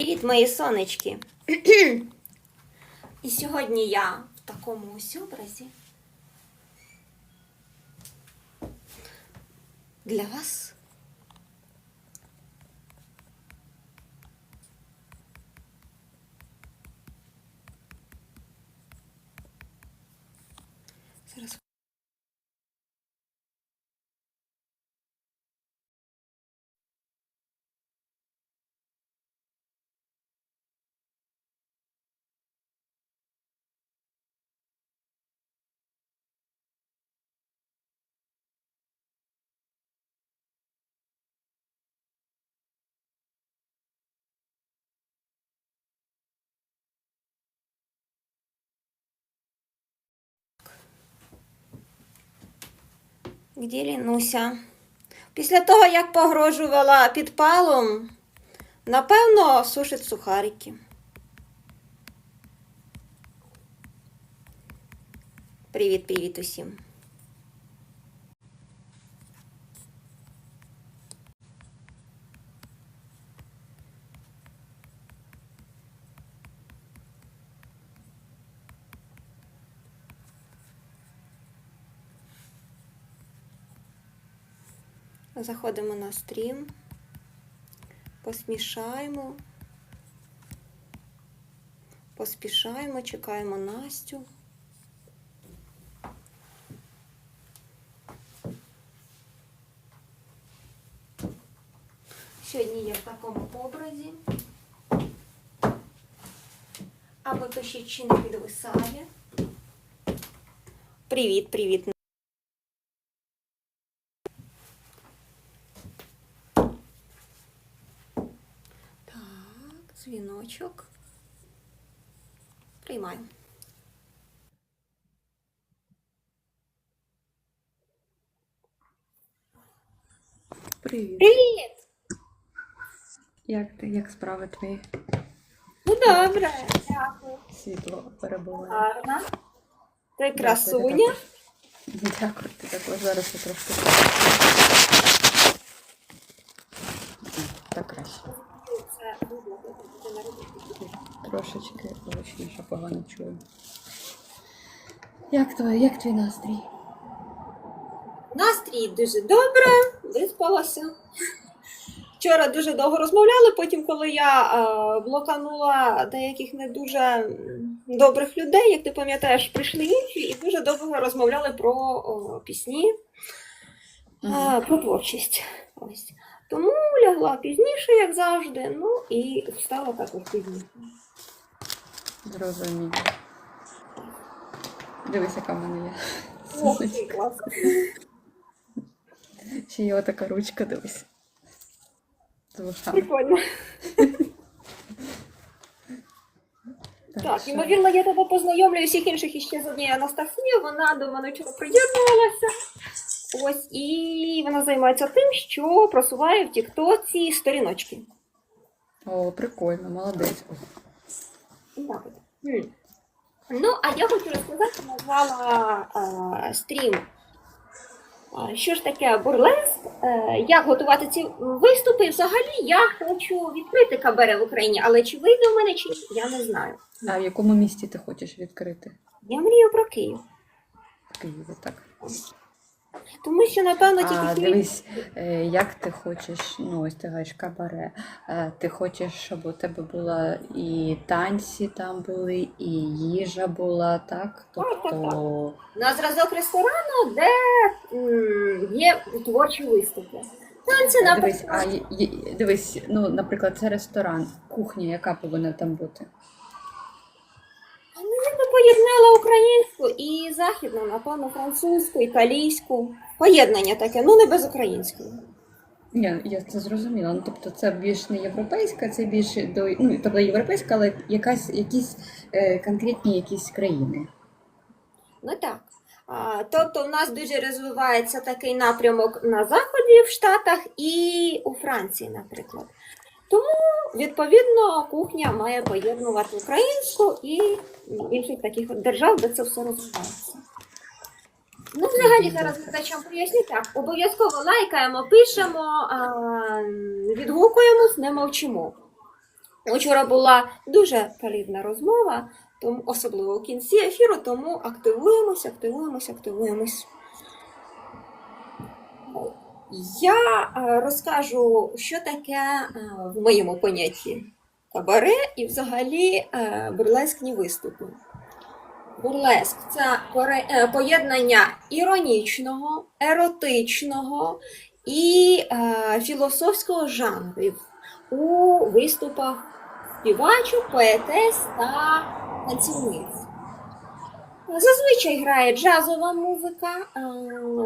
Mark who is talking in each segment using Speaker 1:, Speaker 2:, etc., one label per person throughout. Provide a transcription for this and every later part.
Speaker 1: Привіт, мої сонечки. І сьогодні я в такому ось образі для вас. Где Лінуся? Після того, як погрожувала підпалом, напевно, сушить сухарики. Привіт, привіт усім. Заходимо на стрім, посмішаємо, поспішаємо, чекаємо Настю. Сьогодні я в такому образі. А ви пишіть, чи не підвисає. Привіт, привіт. Так, дзвіночок. Приймаємо.
Speaker 2: Привіт.
Speaker 1: Привіт!
Speaker 2: Як ти? Як справи твої?
Speaker 1: Ну добре, дякую.
Speaker 2: Світло перебуває.
Speaker 1: Гарна. Ти красуня.
Speaker 2: Дякую, ти також зараз я трошки. Так краще. Трошечки гучніше погано чую. Як твій, як твій настрій?
Speaker 1: Настрій дуже добре, виспалася. Вчора дуже довго розмовляли, потім, коли я е, блоканула деяких не дуже добрих людей, як ти пам'ятаєш, прийшли інші і дуже довго розмовляли про о, пісні, е, про творчість. Ось. Тому лягла пізніше, як завжди, ну і встала також пізніше.
Speaker 2: Зрозуміло. Дивись, яка в мене є. Сонечко.
Speaker 1: класно.
Speaker 2: Ще є отака ручка, дивись. З вушами.
Speaker 1: Прикольно. Так, ймовірно, я тебе познайомлю всіх інших іще з однією Анастасією. Вона до мене вчора приєднувалася. Ось, і вона займається тим, що просуває в Тіктоці сторіночки.
Speaker 2: О, прикольно, молодець.
Speaker 1: Так. Ну, а я хочу розказати, назвала е, стрім. е, Що ж таке бурлеск? Е, як готувати ці виступи? Взагалі я хочу відкрити кабаре в Україні, але чи вийде в мене, чи ні, я не знаю.
Speaker 2: А в якому місті ти хочеш відкрити?
Speaker 1: Я мрію про Київ.
Speaker 2: В Києві, так.
Speaker 1: Тому що, напевно,
Speaker 2: А,
Speaker 1: тільки Київ.
Speaker 2: дивись, е, як ти хочеш, ну ось ти говориш кабаре. Е, Ти хочеш, щоб у тебе була і танці там були, і їжа була, так?
Speaker 1: Так, так,
Speaker 2: Тобто,
Speaker 1: на зразок ресторану, де м, є творчі виступи. Танці,
Speaker 2: Е, дивись, а дивись, ну, наприклад, це ресторан, кухня, яка повинна там бути?
Speaker 1: Поєднала українську і західну, напевно, французьку, італійську. Поєднання таке, ну не без української.
Speaker 2: Ні, я це зрозуміла. Ну, тобто це більш не європейська, це більше до ну, тобто європейська, але якась якісь е, конкретні якісь країни.
Speaker 1: Ну так. А, тобто, в нас дуже розвивається такий напрямок на заході в Штатах і у Франції, наприклад. Тому, відповідно, кухня має поєднувати українську і інших таких держав, де це все розвивається. Ну, взагалі, зараз глядачам поясню так. Обов'язково лайкаємо, пишемо, відгукуємось, не мовчимо. Вчора була дуже плідна розмова, тому особливо у кінці ефіру, тому активуємось, активуємось, активуємось. Я е, розкажу, що таке е, в моєму понятті кабаре і взагалі е, бурлескні виступи. Бурлеск це поєднання іронічного, еротичного і філософського жанрів у виступах співачок, поетес та танцівниць. Зазвичай грає джазова музика, е,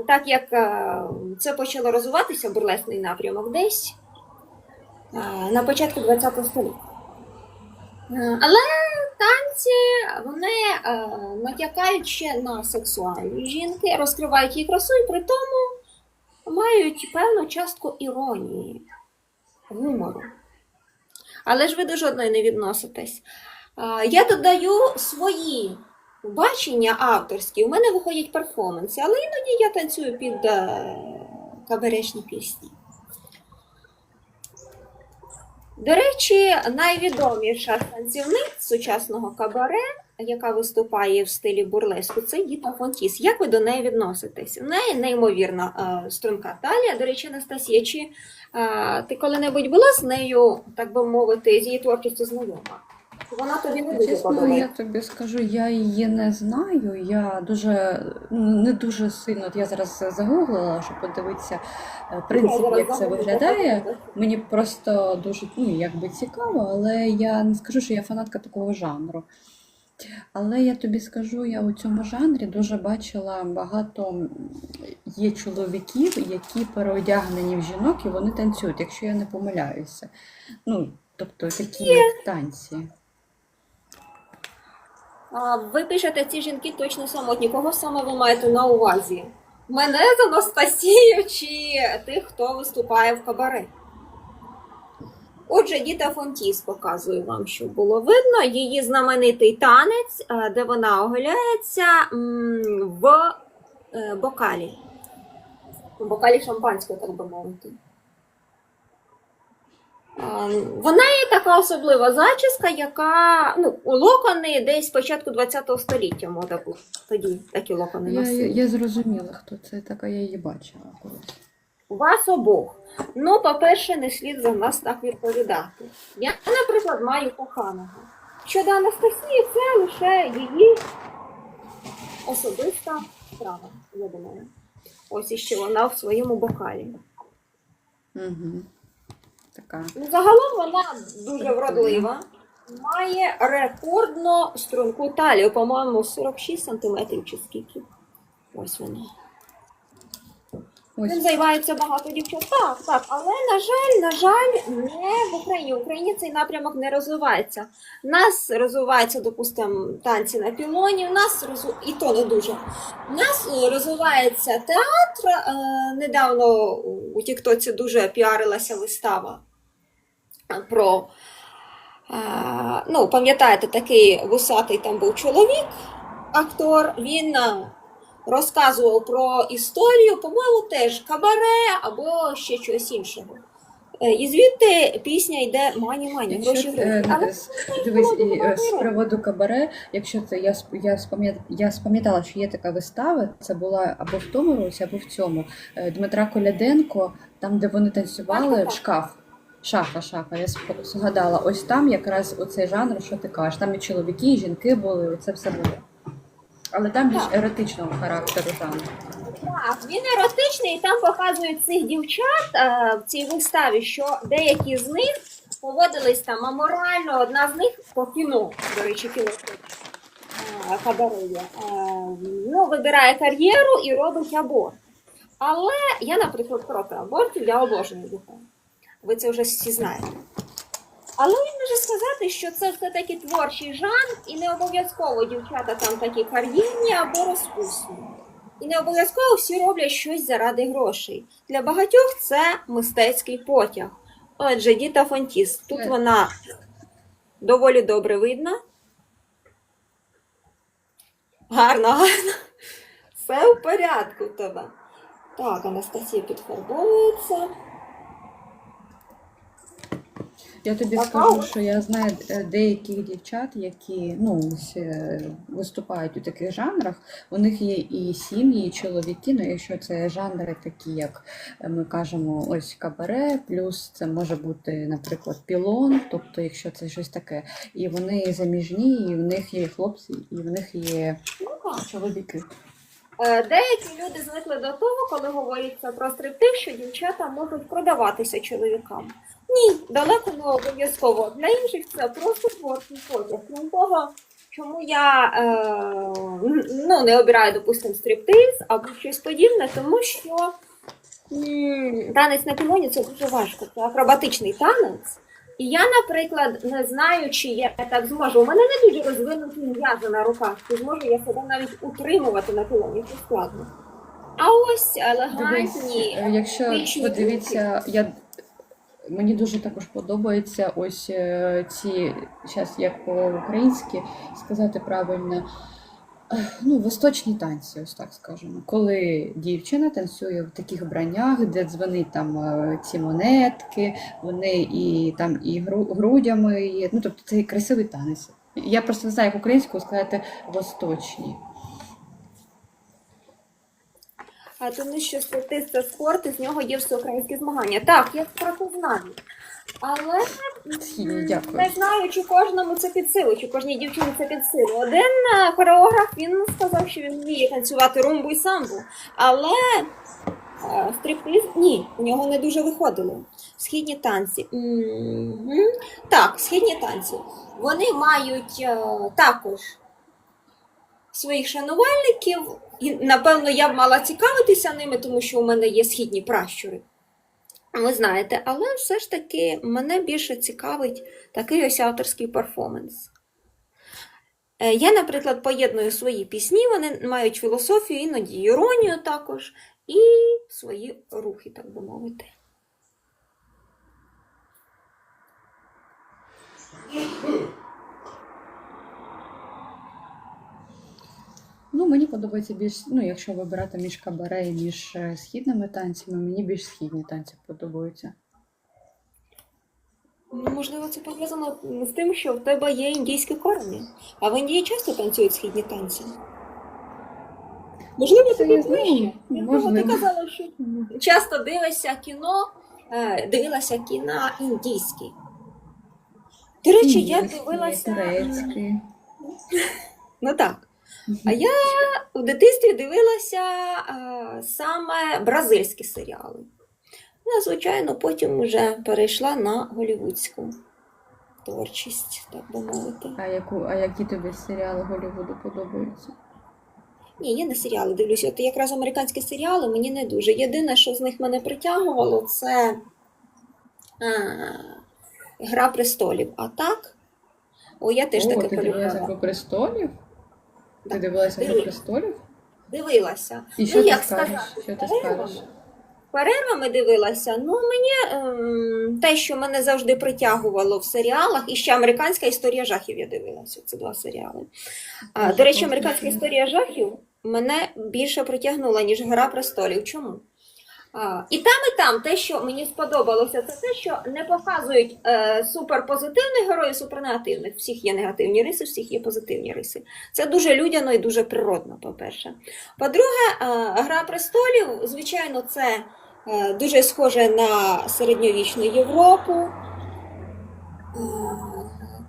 Speaker 1: так як е, це почало розвиватися бурлесний напрямок десь е, на початку ХХ століття. Але танці вони натякають ще на сексуальні жінки, розкривають її красу і при тому мають певну частку іронії, гумору. Але ж ви до жодної не відноситесь. Я додаю свої бачення авторські. У мене виходять перформанси, але іноді я танцюю під е, кабарешні пісні. До речі, найвідоміша танцівниця сучасного кабаре, яка виступає в стилі бурлеску, це Діта Фонтіс. Як ви до неї відноситесь? У неї неймовірна е, струнка талія. До речі, Анастасія, чи е, ти коли-небудь була з нею, так би мовити, з її творчістю знайома? Вона тобі не дуже
Speaker 2: Чесно, я
Speaker 1: подобається.
Speaker 2: тобі скажу, я її не знаю. Я дуже ну, не дуже сильно. От я зараз загуглила, щоб подивитися е, в як це виглядає. Мені просто дуже ну, якби цікаво, але я не скажу, що я фанатка такого жанру. Але я тобі скажу, я у цьому жанрі дуже бачила багато м, є чоловіків, які переодягнені в жінок і вони танцюють, якщо я не помиляюся. Ну, тобто такі як танці.
Speaker 1: Ви пишете, ці жінки точно самотні. Кого саме ви маєте на увазі? Мене з Анастасію чи тих, хто виступає в кабаре? Отже, Діта Фонтіс показую вам, щоб було видно. Її знаменитий танець, е, де вона оголяється в е, бокалі. В бокалі шампанського, так би мовити. А, В неї така особлива зачіска, яка ну, локони десь з початку ХХ століття мода була. Тоді такі локони
Speaker 2: Я, я,
Speaker 1: носили.
Speaker 2: я зрозуміла, хто це така, я її бачила.
Speaker 1: У вас обох. Ну, по-перше, не слід за нас так відповідати. Я, наприклад, маю коханого. Щодо Анастасії, це лише її особиста справа, я думаю. Ось іще вона в своєму бокалі.
Speaker 2: Угу. Така.
Speaker 1: Ну, загалом вона дуже вродлива. Має рекордно струнку талію, по-моєму, 46 см чи скільки. Ось вона.
Speaker 2: Ось
Speaker 1: Цим займається багато дівчат. Так, так, але на жаль, на жаль, не в Україні. В Україні цей напрямок не розвивається. У нас розвивається, допустимо, танці на пілоні. У нас розв... і то не дуже. У нас е, розвивається театр. Е, недавно у Тіктоці дуже піарилася вистава про. е, ну, пам'ятаєте, такий вусатий там був чоловік, актор. Він. е, розказував про історію, по-моєму, теж кабаре або ще щось іншого. Е, І звідти пісня йде мані мані, гроші гроші. Але
Speaker 2: дивись, і, з приводу кабаре, якщо це я я я спам'ятала, що є така вистава, це була або в тому році, або в цьому. Дмитра Коляденко, там, де вони танцювали в шкаф. Шафа, шафа, я згадала. Ось там якраз оцей жанр, що ти кажеш. Там і чоловіки, і жінки були, це все було. Але там більш еротичного характеру жанр.
Speaker 1: так, він еротичний, і там показують цих дівчат е, в цій виставі, що деякі з них поводились там аморально, одна з них по кіно, до речі, кіно е. Е, ну, вибирає кар'єру і робить аборт. Але я, наприклад, проти абортів, я обожнюю дітей. Ви це вже всі знаєте. Але він може сказати, що це все-таки творчий жанр, і не обов'язково дівчата там такі кар'єрні або розпусні. І не обов'язково всі роблять щось заради грошей. Для багатьох це мистецький потяг. Отже, Діта Фонтіс. Тут
Speaker 2: Е.
Speaker 1: вона доволі добре видна. Гарно, гарно. Все в порядку в тебе. Так, Анастасія підфарбовується.
Speaker 2: Я тобі скажу, що я знаю е, деяких дівчат, які ну, ось, е, виступають у таких жанрах. У них є і сім'ї, і чоловіки. Ну, якщо це жанри такі, як е, ми кажемо, ось кабаре, плюс це може бути, наприклад, пілон, тобто, якщо це щось таке. І вони заміжні, і в них є хлопці, і в них є чоловіки.
Speaker 1: Деякі люди звикли до того, коли говориться про стриптиз, що дівчата можуть продаватися чоловікам. Ні, далеко не обов'язково. Для інших це просто творчий потяг. Крім того, чому я е, ну, не обираю, допустимо, стриптиз або щось подібне, тому що м, танець на пілоні це дуже важко. Це акробатичний танець. І я, наприклад, не знаю, чи я так зможу. У мене не дуже розвинуті м'язи на руках, чи зможу я себе навіть утримувати на пілоні, це складно. А ось елегантні.
Speaker 2: е, якщо подивіться, я мені дуже також подобається ось е, ці зараз як по-українськи сказати правильно. Ну, восточні танці, ось так скажемо. Коли дівчина танцює в таких бранях, де дзвонить там е, ці монетки, вони і там і грудями є. Ну, тобто це красивий танець. Я просто не знаю, як українською сказати восточні.
Speaker 1: А тому що стриптиз це спорт, з нього є всеукраїнські змагання. Так, я про це знаю. Але
Speaker 2: дякую.
Speaker 1: не знаю, чи кожному це під силу, чи кожній дівчині це під силу. Один е, хореограф він сказав, що він вміє танцювати румбу і самбу, але е, стриптиз ні, у нього не дуже виходило. Східні танці. Мгм. Так, східні танці. Вони мають е, також своїх шанувальників. І, напевно, я б мала цікавитися ними, тому що у мене є східні пращури. Ви знаєте, але все ж таки мене більше цікавить такий ось авторський перформанс. Е, Я, наприклад, поєдную свої пісні, вони мають філософію, іноді іронію також, і свої рухи, так би мовити.
Speaker 2: Ну, мені подобається більш, ну, якщо вибирати між кабаре і між е, східними танцями, мені більш східні танці подобаються.
Speaker 1: Ну, Можливо, це пов'язано з тим, що в тебе є індійські корені. А в Індії часто танцюють східні танці. Можливо,
Speaker 2: Це
Speaker 1: тобі ближче. Ти казала, що часто дивишся кіно, е, дивилася кіно індійські. До речі, я дивилася.
Speaker 2: турецькі.
Speaker 1: Ну так. А я в дитинстві дивилася е, саме бразильські серіали. Ну, звичайно, потім вже перейшла на голівудську творчість, так би мовити.
Speaker 2: А, яку, а які тобі серіали Голлівуду подобаються?
Speaker 1: Ні, я не серіали дивлюся. От якраз американські серіали мені не дуже. Єдине, що з них мене притягувало, це а, Гра престолів. А так, о, я теж
Speaker 2: О,
Speaker 1: таке полюбляла.
Speaker 2: про престолів? Ти дивилася
Speaker 1: Дивилась.
Speaker 2: престолів?
Speaker 1: Дивилася.
Speaker 2: І що
Speaker 1: ну,
Speaker 2: ти
Speaker 1: як
Speaker 2: скажеш? Що ти скажеш?
Speaker 1: Перервами дивилася. Ну, мені ем, те, що мене завжди притягувало в серіалах, і ще американська історія жахів я дивилася. Це два серіали. А, до речі, американська історія жахів мене більше притягнула, ніж Гра престолів. Чому? І там, і там те, що мені сподобалося, це те, що не показують е, суперпозитивних героїв, супернегативних. Всіх є негативні риси, всіх є позитивні риси. Це дуже людяно і дуже природно, по-перше. По-друге, е, Гра престолів, звичайно, це е, дуже схоже на середньовічну Європу.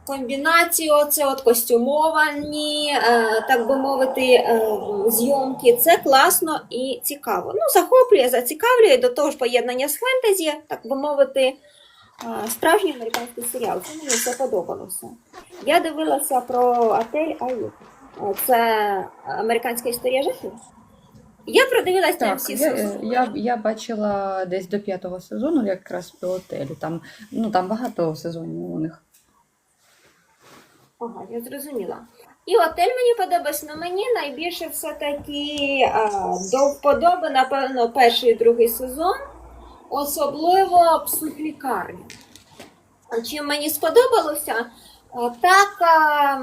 Speaker 1: Комбінацію, це от костюмовані, е, так би мовити, е, зйомки. Це класно і цікаво. Ну, захоплює, зацікавлює до того ж поєднання з фентезі, так би мовити, е, справжній американський серіал. Це мені все подобалося. Я дивилася про отель Аюк. Е, Це американська історія жахів. Я продивилася там всі
Speaker 2: я,
Speaker 1: сезони.
Speaker 2: я, я бачила десь до п'ятого сезону, якраз по отелю. Там, ну, там багато сезонів у них.
Speaker 1: Ага, я зрозуміла. І отель мені подобається, але мені найбільше все-таки до вподоби, напевно, перший і другий сезон, особливо психлікарня. Чим мені сподобалося, так а,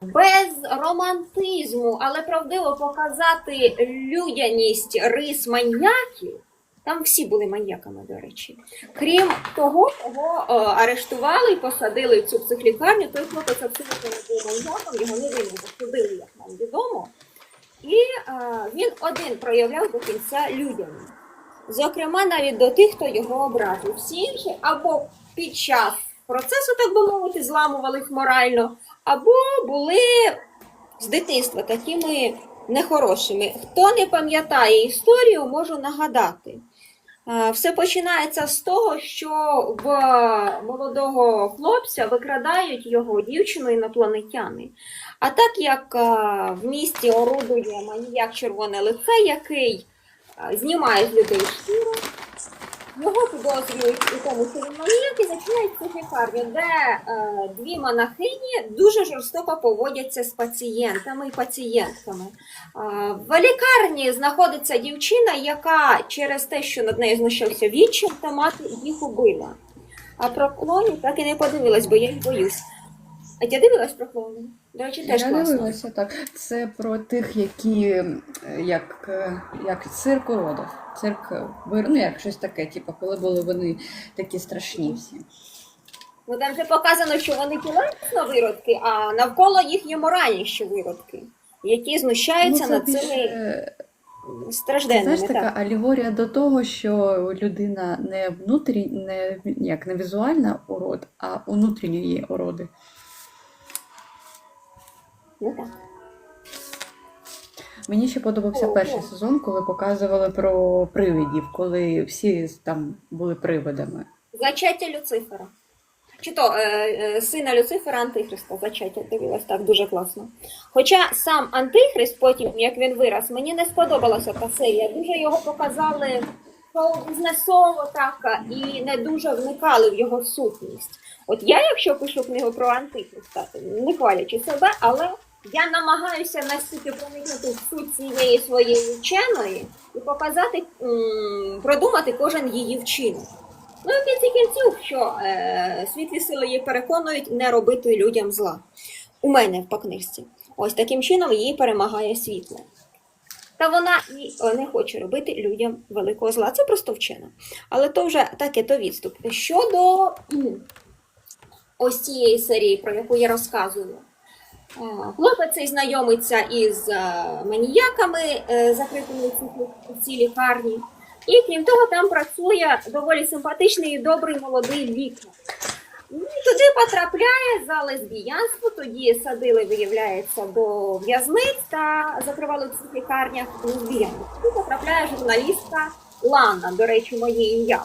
Speaker 1: без романтизму, але правдиво показати людяність рис маньяків, Там всі були маньяками, до речі. Крім того, кого е, арештували і посадили в цю психлікарню, той хлопець абсолютно не був маньяком, його не невинно засудили, як нам відомо. І е, він один проявляв до кінця людяність. Зокрема, навіть до тих, хто його образив. Всі інші або під час процесу, так би мовити, зламувались морально, або були з дитинства такими нехорошими. Хто не пам'ятає історію, можу нагадати. Е, Все починається з того, що в молодого хлопця викрадають його дівчину інопланетяни. А так як е, в місті орудує маніяк червоне лице, який е, знімає з людей шкіру, його підозрюють у тому, що він маніяк і психлікарню, де е, дві монахині дуже жорстоко поводяться з пацієнтами і пацієнтками. Е, В лікарні знаходиться дівчина, яка через те, що над нею знущався відчим, та мати їх убила. А про клоні так і не подивилась, бо я їх боюсь. А ти дивилась про клонів? До речі, теж
Speaker 2: Я
Speaker 1: класно.
Speaker 2: дивилася так. Це про тих, які е, як, е, як цирк уродів. Цирк е, вир- ну як щось таке, типу, коли були вони такі страшні всі.
Speaker 1: Ну там вже показано, що вони тілесно виродки, а навколо їх є моральніші виродки, які знущаються
Speaker 2: ну, це
Speaker 1: над
Speaker 2: більше,
Speaker 1: цими
Speaker 2: е,
Speaker 1: стражденними.
Speaker 2: знаєш, така
Speaker 1: так.
Speaker 2: алегорія до того, що людина не внутрі, не як не візуальна урод, а внутрішньо є уроди. Мені ще подобався перший сезон, коли показували про привидів, коли всі там були привидами.
Speaker 1: Зачаття Люцифера. Чи то е, е, сина Люцифера Антихриста зачаття дивилась так дуже класно. Хоча сам Антихрист, потім, як він вираз, мені не сподобалася та серія. Дуже його показали шоу-бізнесово так і не дуже вникали в його сутність. От я, якщо пишу книгу про Антихриста, не хвалячи себе, але я намагаюся настільки проникнути в суть цієї своєї вченої і показати, продумати кожен її вчинок. Ну, і в кінці кінців, що е, світлі сили її переконують не робити людям зла. У мене по книжці. Ось таким чином її перемагає світло. Та вона і е, не хоче робити людям великого зла. Це просто вчена. Але то вже таке то відступ. Щодо ось цієї серії, про яку я розказую. Е, Хлопець цей знайомиться із е, маніяками, е, закритими в цій- лікарні. І крім того, там працює доволі симпатичний і добрий молодий лікар. Туди потрапляє за лесбіянство, тоді садили, виявляється, до в'язниць та закривали в цих лікарнях лесбіянок. Туди потрапляє журналістка Лана, до речі, моє ім'я.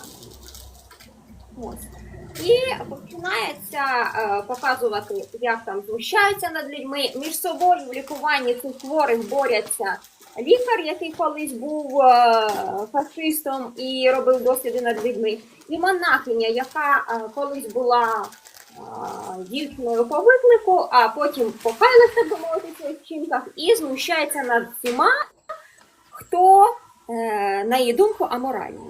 Speaker 1: Ось. І починається е, показувати, як там знущаються над людьми. Між собою в лікуванні цих хворих борються лікар, який колись був е, фашистом і робив досліди над людьми, і монахиня, яка е, колись була е, дівчиною по виклику, а потім покаялася, би мовити, вчинках, і знущається над всіма, хто, е, на її думку, аморальний.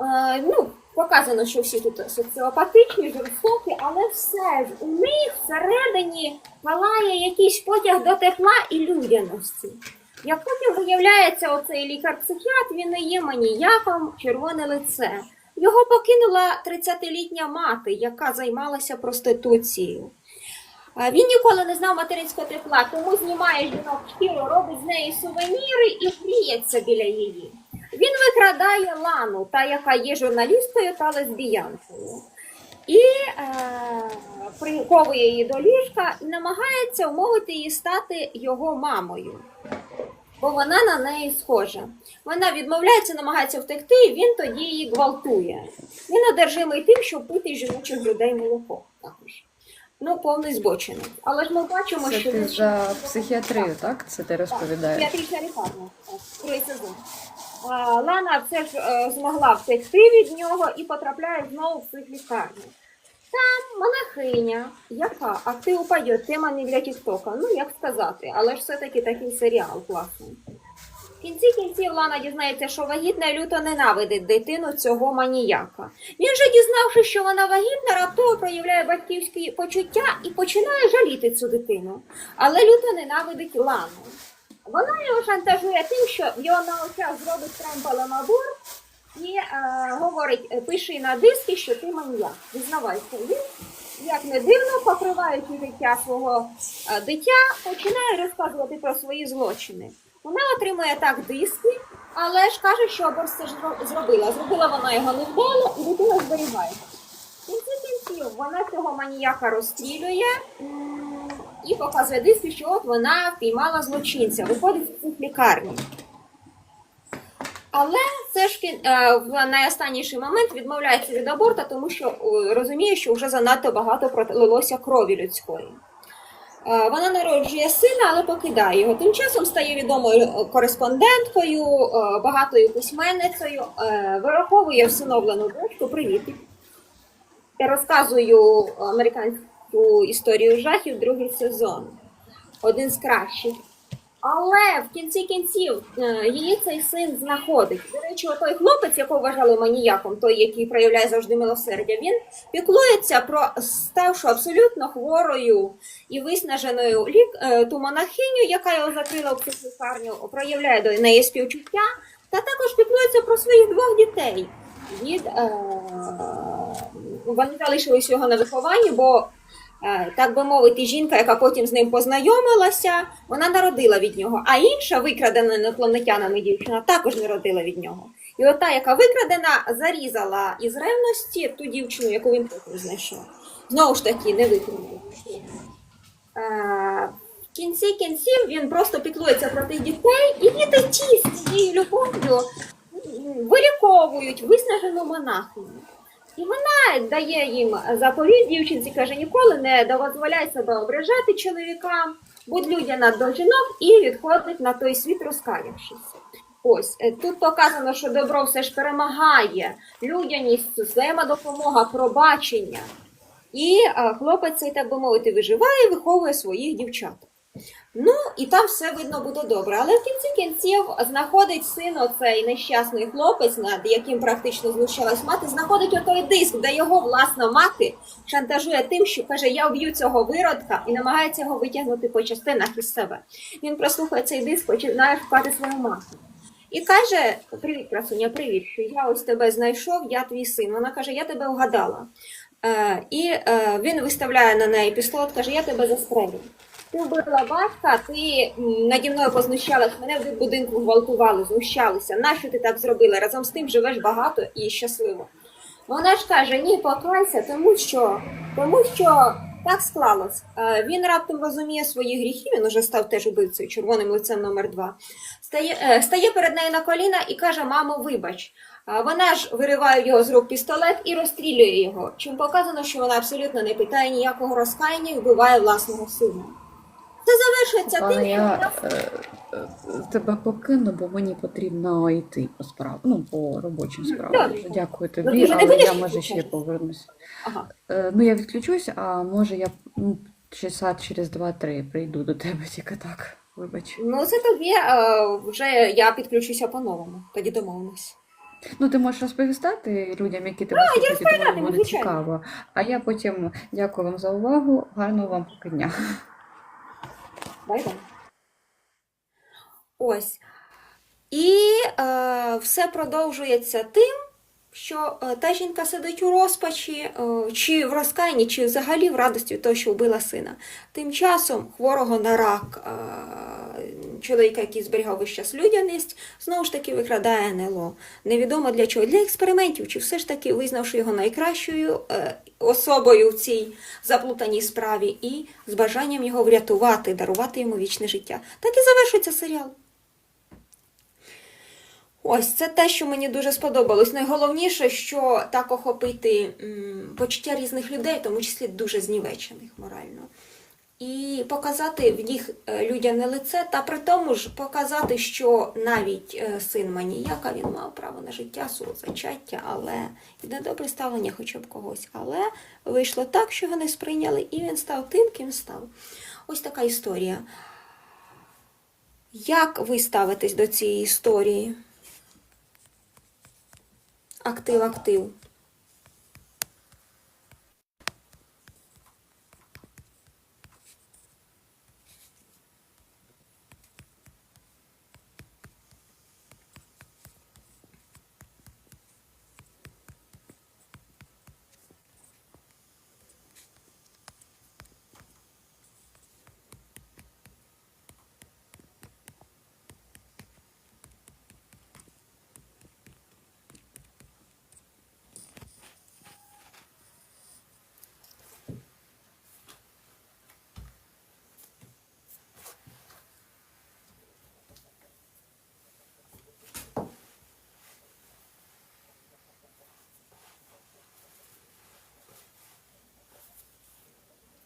Speaker 1: Е, ну, показано, що всі тут соціопатичні, жорстокі, але все ж у них всередині палає якийсь потяг до тепла і людяності. Як потім виявляється, оцей лікар-психіатр, він не є маніяком, червоне лице. Його покинула 30-літня мати, яка займалася проституцією. Він ніколи не знав материнського тепла, тому знімає жінок шкіру, робить з неї сувеніри і гріється біля її. Він викрадає Лану, та яка є журналісткою та лесбіянкою, і е, приковує її до ліжка і намагається умовити її стати його мамою, бо вона на неї схожа. Вона відмовляється, намагається втекти, і він тоді її гвалтує. Він одержимий тим, щоб пити жіночих грудей молоко також. Ну, повний збочинець. Але ж ми бачимо,
Speaker 2: Це
Speaker 1: що
Speaker 2: ти за психіатрію, так? Це ти розповідаєш?
Speaker 1: П'ятирічна лікарня, так, другий сезон. Лана все ж е, змогла втекти від нього і потрапляє знову в цих лікарню. Там монахиня, яка, а ти упадє, тема не для Тіктока, ну як сказати, але ж все-таки такий серіал класний. В кінці кінців Лана дізнається, що вагітна люто ненавидить дитину цього маніяка. Він же, дізнавшись, що вона вагітна, раптово проявляє батьківські почуття і починає жаліти цю дитину. Але люто ненавидить Лану. Вона його шантажує тим, що його на очах зробить тремпелем аборт і е, говорить, е, пиши на диски, що ти маніяк. Зізнавайся. Він, як не дивно, покриваючи життя свого е, дитя, починає розказувати про свої злочини. Вона отримує так диски, але ж каже, що аборт все ж зробила. Зробила вона його невдало, і дитина зберігається. В кінці кінців вона цього маніяка розстрілює і показує диски, що от вона впіймала злочинця, виходить з цих лікарні. Але це ж е, в найостанніший момент відмовляється від аборта, тому що е, розуміє, що вже занадто багато пролилося крові людської. Е, Вона народжує сина, але покидає його. Тим часом стає відомою кореспонденткою, багатою письменницею, вираховує всиновлену дочку. Привіт. Я розказую американську історію жахів, другий сезон. Один з кращих. Але в кінці кінців е, її цей син знаходить. До речі, той хлопець, якого вважали маніяком, той, який проявляє завжди милосердя, він піклується про ставшу абсолютно хворою і виснаженою лік, е, ту монахиню, яка його закрила в психлікарню, проявляє до неї співчуття, та також піклується про своїх двох дітей. Від, е, вони залишились його на вихованні, бо так би мовити, жінка, яка потім з ним познайомилася, вона народила від нього. А інша викрадена інопланетянами дівчина також не родила від нього. І ота, яка викрадена, зарізала із ревності ту дівчину, яку він потім знайшов. Знову ж таки, не викинули. Е, В кінці кінців він просто піклується про тих дітей, і діти ті з цією любов'ю виліковують виснажену монахиню. І вона дає їм заповідь дівчинці, каже, ніколи не дозволяй себе ображати чоловікам, будь людяна до жінок і відходить на той світ, розкаявшись. Ось е, тут показано, що добро все ж перемагає, людяність, взаємодопомога, пробачення. І е, хлопець так би мовити, виживає і виховує своїх дівчат. Ну, і там все видно буде добре. Але в кінці кінців знаходить син оцей нещасний хлопець, над яким практично знущалась мати, знаходить отой диск, де його власна мати шантажує тим, що каже, я вб'ю цього виродка і намагається його витягнути по частинах із себе. Він прослухає цей диск, починає шукати свою мати. І каже: Привіт, красуня, привіт, я ось тебе знайшов, я твій син. Вона каже, я тебе вгадала. Е, і е, він виставляє на неї пістолет, каже, я тебе застрелю. Ти вбила батька, ти наді мною познущалась, мене в будинку гвалтували, знущалися. Нащо ти так зробила? Разом з тим живеш багато і щасливо. Вона ж каже, ні, покайся, тому що, тому що так склалось. Е, Він раптом розуміє свої гріхи, він уже став теж убивцею, червоним лицем номер два. Стає, е, стає перед нею на коліна і каже: Мамо, вибач. Вона ж вириває його з рук пістолет і розстрілює його. Чим показано, що вона абсолютно не питає ніякого розкаяння і вбиває власного сина. Це завершується
Speaker 2: Пане,
Speaker 1: тим,
Speaker 2: я е, е, тебе покину, бо мені потрібно йти по справам, ну, по робочим справам.
Speaker 1: Добре.
Speaker 2: Дякую тобі,
Speaker 1: ти
Speaker 2: але
Speaker 1: будеш
Speaker 2: я може ще
Speaker 1: відключатися?
Speaker 2: повернусь.
Speaker 1: Ага.
Speaker 2: Е, ну, я відключусь, а може я ну, часа через два-три прийду до тебе тільки так. Вибач.
Speaker 1: Ну, це тобі е, вже я підключуся по-новому. Тоді домовимось.
Speaker 2: Ну, ти можеш розповістати людям, які тебе
Speaker 1: я
Speaker 2: слухають, думаю,
Speaker 1: розповідатиму,
Speaker 2: буде
Speaker 1: звичайно.
Speaker 2: цікаво. А я потім дякую вам за увагу. Гарного вам поки дня.
Speaker 1: Бай-бай. Ось. І е, все продовжується тим, що е, та жінка сидить у розпачі, е, чи в розкаянні, чи взагалі в радості від того, що вбила сина. Тим часом хворого на рак е, чоловіка, який зберігав весь час людяність, знову ж таки викрадає НЛО. Невідомо для чого. Для експериментів, чи все ж таки визнавши його найкращою е, особою в цій заплутаній справі, і з бажанням його врятувати, дарувати йому вічне життя. Так і завершується серіал. Ось це те, що мені дуже сподобалось. Найголовніше, що так охопити м, почуття різних людей, в тому числі дуже знівечених морально. І показати в них е, людяне лице, та при тому ж показати, що навіть е, син маніяка він мав право на життя, свого зачаття, але і на добре ставлення хоча б когось. Але вийшло так, що вони сприйняли, і він став тим, ким став. Ось така історія. Як ви ставитесь до цієї історії? Актив,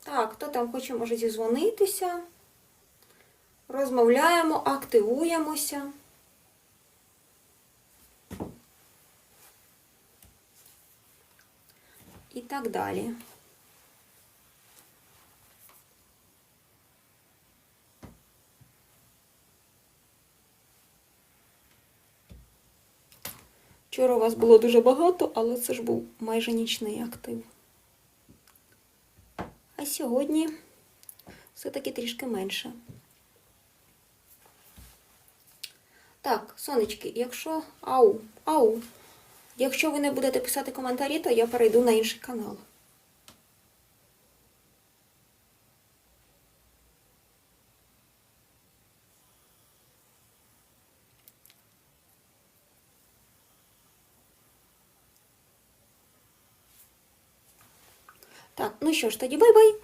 Speaker 1: Так, хто там хоче, може зізвонитися. Розмовляємо, активуємося. І так далі. Вчора у вас було дуже багато, але це ж був майже нічний актив. Сьогодні все-таки трішки менше. Так, сонечки, якщо. Ау, ау. Якщо ви не будете писати коментарі, то я перейду на інший канал. Так, ну що ж, тоді бай-бай.